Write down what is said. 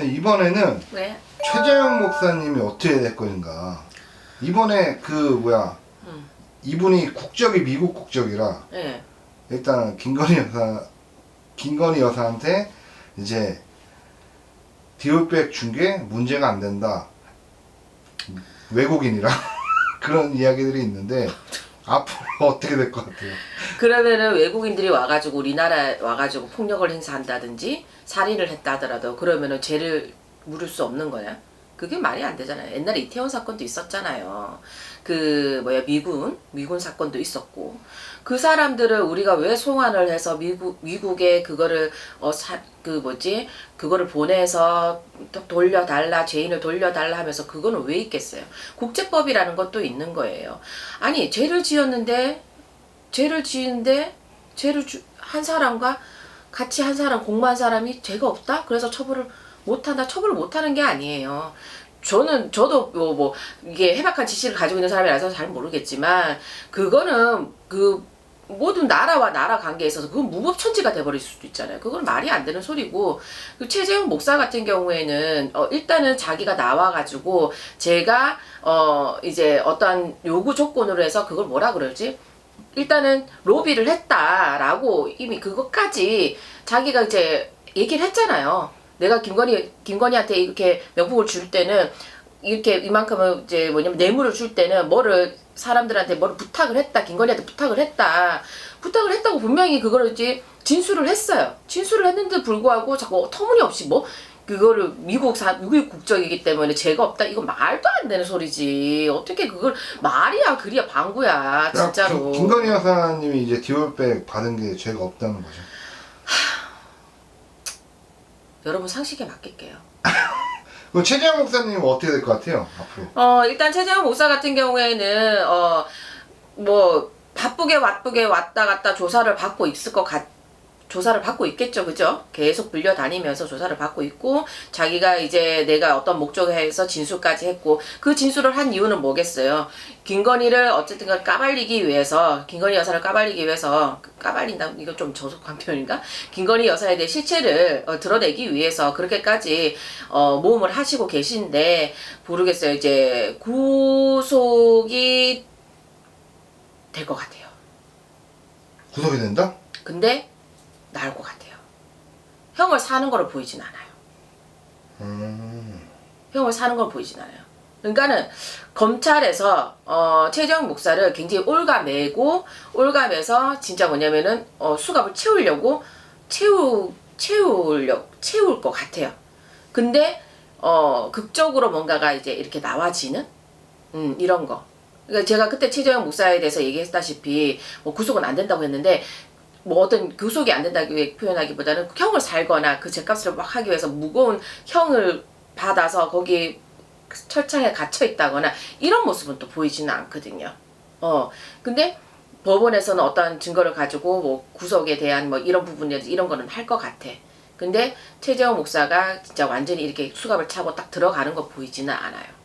이번에는 왜? 최재형 목사님이 어떻게 될 것인가. 이번에 그 뭐야 음. 이분이 국적이 미국 국적이라 예. 일단 김건희 여사 김건희 여사한테 이제 디올백 준 게 문제가 안 된다. 외국인이라 그런 이야기들이 있는데 앞으로 어떻게 될 것 같아요? 그러면은 외국인들이 와가지고 우리나라에 와가지고 폭력을 행사한다든지 살인을 했다 하더라도 그러면은 죄를 물을 수 없는 거야? 그게 말이 안 되잖아요. 옛날에 이태원 사건도 있었잖아요. 그 뭐야 미군 미군 사건도 있었고 그 사람들을 우리가 왜 송환을 해서 미국 미국에 그거를 어그 뭐지 그거를 보내서 또 돌려달라 죄인을 돌려달라 하면서 그거는 왜 있겠어요? 국제법이라는 것도 있는 거예요. 아니 죄를 지었는데 죄를 지은데 죄를 주- 한 사람과 같이 한 사람 공모한 사람이 죄가 없다? 그래서 처벌을 못한다? 처벌을 못하는 게 아니에요. 저는 저도 뭐, 뭐 이게 해박한 지식을 가지고 있는 사람이라서 잘 모르겠지만 그거는 그 모든 나라와 나라 관계에 있어서 그건 무법천지가 돼버릴 수도 있잖아요. 그건 말이 안 되는 소리고 그 최재형 목사 같은 경우에는 어 일단은 자기가 나와가지고 제가 어 이제 어떠한 요구 조건으로 해서 그걸 뭐라 그러지? 일단은 로비를 했다라고 이미 그것까지 자기가 이제 얘기를 했잖아요. 내가 김건희 김건희한테 이렇게 명품을 줄 때는 이렇게 이만큼은 이제 뭐냐면 뇌물을 줄 때는 뭐를 사람들한테 뭐를 부탁을 했다. 김건희한테 부탁을 했다. 부탁을 했다고 분명히 그거를 이제 진술을 했어요. 진술을 했는데 불구하고 자꾸 터무니없이 뭐 그거를 미국 사 미국 국적이기 때문에 죄가 없다. 이거 말도 안 되는 소리지. 어떻게 그걸 말이야 그리야 방구야 진짜로. 김- 김건희 여사님이 이제 디올백 받은 게 죄가 없다는 거죠. 여러분 상식에 맡길게요. 그럼 최재형 목사님은 어떻게 될 것 같아요? 앞으로. 어 일단 최재형 목사 같은 경우에는 어 뭐 바쁘게 바쁘게 왔다 갔다 조사를 받고 있을 것 같. 조사를 받고 있겠죠, 그죠? 계속 불려 다니면서 조사를 받고 있고, 자기가 이제 내가 어떤 목적에서 진술까지 했고, 그 진술을 한 이유는 뭐겠어요? 김건희를 어쨌든 간 까발리기 위해서, 김건희 여사를 까발리기 위해서, 까발린다, 이거 좀 저속한 표현인가? 김건희 여사에 대해 실체를 어, 드러내기 위해서 그렇게까지 어, 모험을 하시고 계신데, 모르겠어요. 이제 구속이 될 것 같아요. 구속이 된다? 근데 나을 것 같아요. 형을 사는 거를 보이진 않아요. 음. 형을 사는 걸 보이진 않아요. 그러니까는 검찰에서 어, 최재형 목사를 굉장히 올가매고 올가매서 진짜 뭐냐면은 어, 수갑을 채우려고 채우 채우려 채울 것 같아요. 근데 어, 극적으로 뭔가가 이제 이렇게 나와지는 음, 이런 거. 그러니까 제가 그때 최재형 목사에 대해서 얘기했다시피 뭐 구속은 안 된다고 했는데 뭐 어떤 구속이 안 된다고 표현하기보다는 형을 살거나 그 죄값을 막 하기 위해서 무거운 형을 받아서 거기 철창에 갇혀 있다거나 이런 모습은 또 보이지는 않거든요. 어 근데 법원에서는 어떤 증거를 가지고 뭐 구속에 대한 뭐 이런 부분에 이런 거는 할 것 같아. 근데 최재형 목사가 진짜 완전히 이렇게 수갑을 차고 딱 들어가는 거 보이지는 않아요.